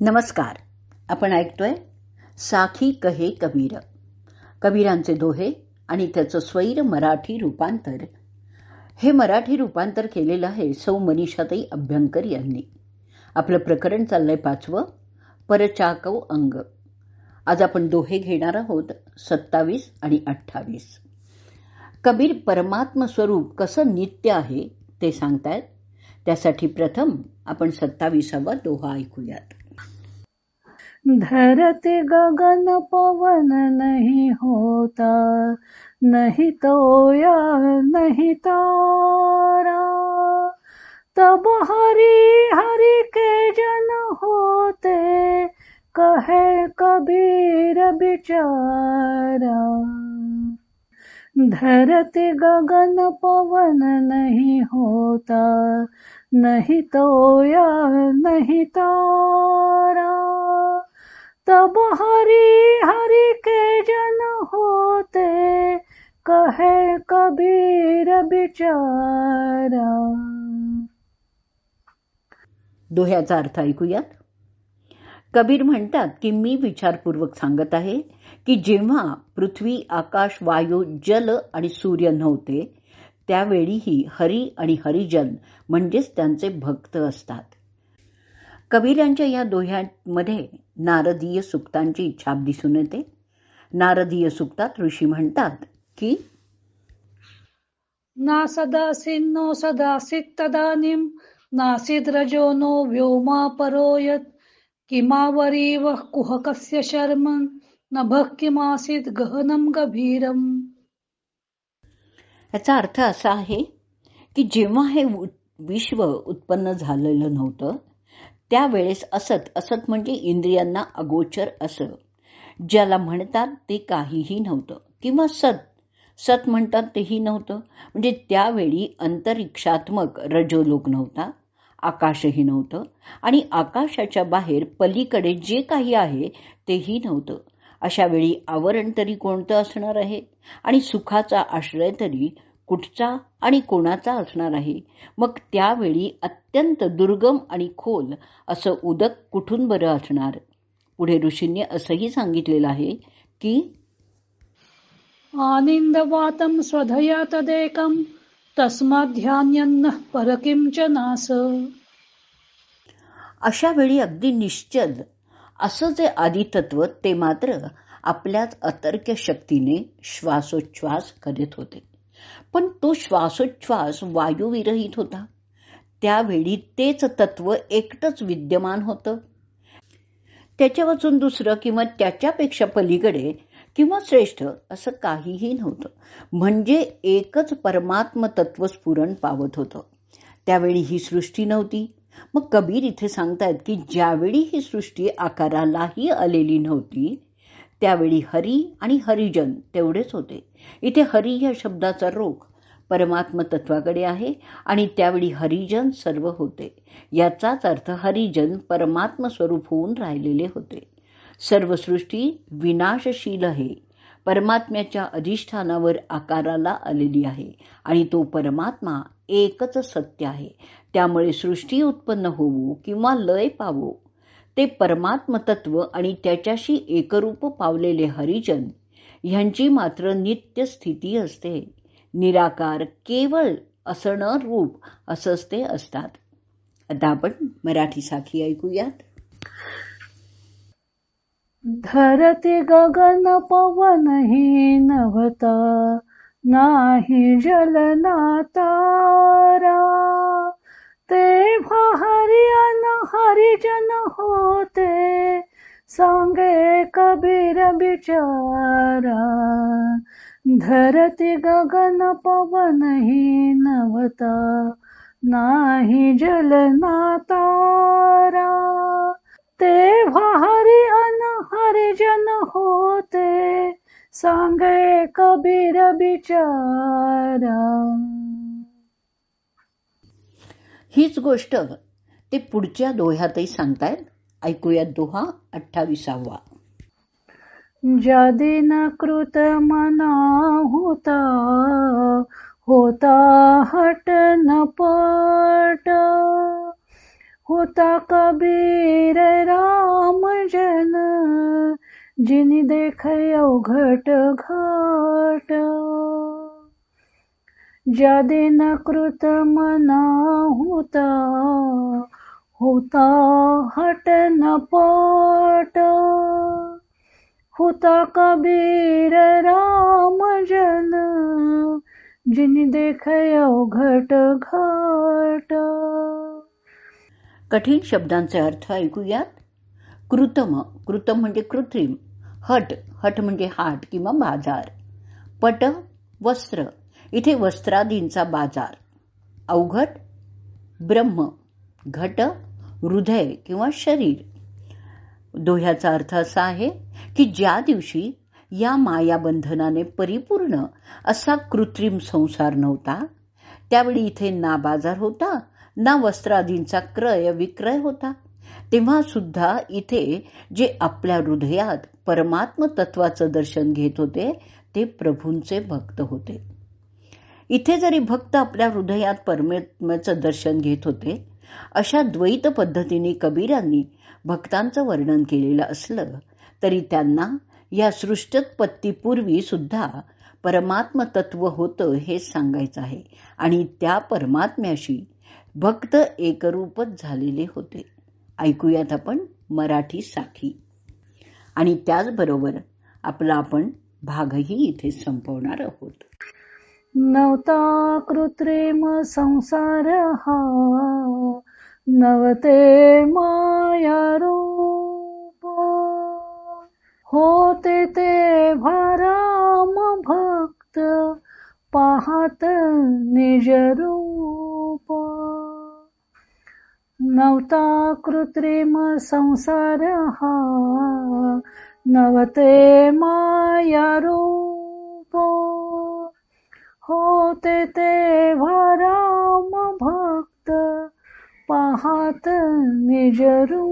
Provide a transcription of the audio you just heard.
नमस्कार. आपण ऐकतोय साखी कहे कबीर. कबीरांचे दोहे आणि त्याचं स्वैर मराठी रूपांतर. हे मराठी रूपांतर केलेलं आहे सौ मनीषाताई अभ्यंकर यांनी. आपलं प्रकरण चाललंय पाचवं परचाकव अंग. आज आपण दोहे घेणार आहोत सत्तावीस आणि अठ्ठावीस. कबीर परमात्म स्वरूप कसं नित्य आहे ते सांगतायत. त्यासाठी प्रथम आपण सत्तावीसावा दोहा ऐकूयात. धरती गगन पवन नहीं होता, नहीं तोया नहीं तारा। तब हरि हरि के जन होते, कहे कबीर बिचारा। धरती गगन पवन नहीं होता, नहीं तोया नहीं तारा। तब हरि हरि के जन होते कहे कबीर बिचारा दोह्याचा अर्थ ऐकूयात? कबीर म्हणतात की मी विचारपूर्वक सांगत आहे की जेव्हा पृथ्वी आकाश वायू जल आणि सूर्य नव्हते त्यावेळीही हरी आणि हरिजन म्हणजेच त्यांचे भक्त असतात. कबीरांच्या या दोह्यांमध्ये नारदीय सुक्तांची छाप दिसून येते. नारदीय सुक्तात ऋषी म्हणतात की ना सदासिन्नो सदासित तदानीम नासीद रजो नो व्योमा परोयत। किमावरीव कुहकस्य शर्म न भक्तिमासीत गहनम गभीरम। याचा अर्थ असा आहे की जेव्हा हे विश्व उत्पन्न झालेलं नव्हतं त्यावेळेस असत असत म्हणजे इंद्रियांना अगोचर असं. ज्याला म्हणतात ते काहीही नव्हतं. किंवा सत सत म्हणतात तेही नव्हतं. म्हणजे त्यावेळी अंतरिक्षात्मक रजोलोक नव्हता आकाशही नव्हतं आणि आकाशाच्या बाहेर पलीकडे जे काही आहे तेही नव्हतं. अशा वेळी आवरण तरी कोणतं असणार आहे? आणि सुखाचा आश्रय तरी कुठचा आणि कोणाचा असणार आहे? मग त्यावेळी अत्यंत दुर्गम आणि खोल असं उदक कुठून बरं असणार? पुढे ऋषींनी असंही सांगितलेलं आहे की आनिंदवातम स्वधया तदेकम तस्माध्यान्यन्न परकिंच नास. अशा वेळी अगदी निश्चल असं जे आदितत्व ते मात्र आपल्याच अतर्क्य शक्तीने श्वासोच्छ्वास करीत होते. पण तो श्वासोच्छ्वास वायुविरहित होता. त्यावेळी तेच तत्व एकटच विद्यमान होतं. त्याच्या वाचून दुसरं किंवा त्याच्यापेक्षा पलीकडे किंवा श्रेष्ठ असं काहीही नव्हतं. म्हणजे एकच परमात्म तत्व स्फुरण पावत होतं. त्यावेळी ही सृष्टी नव्हती. मग कबीर इथे सांगतायत की ज्यावेळी ही सृष्टी आकारालाही आलेली नव्हती त्यावेळी हरी आणि हरिजन तेवढेच होते. इथे हरी या शब्दाचा रोख परमात्मतत्वाकडे आहे आणि त्यावेळी हरिजन सर्व होते. याचाच अर्थ हरिजन परमात्म स्वरूप होऊन राहिलेले होते. सर्व सृष्टी विनाशशील आहे. परमात्म्याच्या अधिष्ठानावर आकाराला आलेली आहे आणि तो परमात्मा एकच सत्य आहे. त्यामुळे सृष्टी उत्पन्न होवो किंवा लय पावो ते परमात्म तत्व आणि त्याच्याशी एकरूप पावलेले हरिजन ह्यांची मात्र नित्य स्थिती असते. निराकार केवळ असणं रूप असंच ते असतात. आता आपण मराठी साखी ऐकूयात. धरती गगन पवन ही नवता नाही जल तारा हरिजन होते सांगे कबीर बिचारा। धरती गगन पवन ही नवता नाही जल तारा तेव्हा हरि अन हरिजन होते सांगे कबीर बिचारा। हीच गोष्ट ते पुढच्या दोह्यातही सांगतायत. ऐकूयात दोहा अठ्ठावीसावा. ज्या दिन कृत मना होता होता हट न पट. होता कबीर राम जन जिनी देख अवघट घाट. ज्या दिन कृत मना होता होता हट न पाट. होता कबीर राम जन जिनी देख अवघट घाट. कठीण शब्दांचे अर्थ ऐकूयात. कृतम कृतम म्हणजे कृत्रिम हट हट म्हणजे हाट किंवा बाजार. पट वस्त्र इथे वस्त्रादींचा बाजार. अवघट ब्रह्म घट हृदय किंवा शरीर. दोह्याचा अर्थ असा आहे की ज्या दिवशी या मायाबंधनाने परिपूर्ण असा कृत्रिम संसार नव्हता त्यावेळी इथे ना बाजार होता ना वस्त्रादींचा क्रय विक्रय होता. तेव्हा सुद्धा इथे जे आपल्या हृदयात परमात्म तत्वाचं दर्शन घेत होते ते प्रभूंचे भक्त होते. इथे जरी भक्त आपल्या हृदयात परमात्म्याचं दर्शन घेत होते अशा द्वैत पद्धतीने कबीरांनी भक्तांचं वर्णन केलेलं असलं तरी त्यांना या सृष्टोत्पत्तीपूर्वी सुद्धा परमात्म तत्व होतं हे सांगायचं आहे. आणि त्या परमात्म्याशी भक्त एकरूपच झालेले होते. ऐकूयात आपण मराठी साखी आणि त्याचबरोबर आपला आपण भागही इथे संपवणार आहोत. नवता कृत्रिम संसार हा. नवते मायारूप होते ते भाराम भक्त पाहत निज रूप. नवता कृत्रिम संसार हा. नवते मायारूप होते ते भराम भक्त पाहत निजरू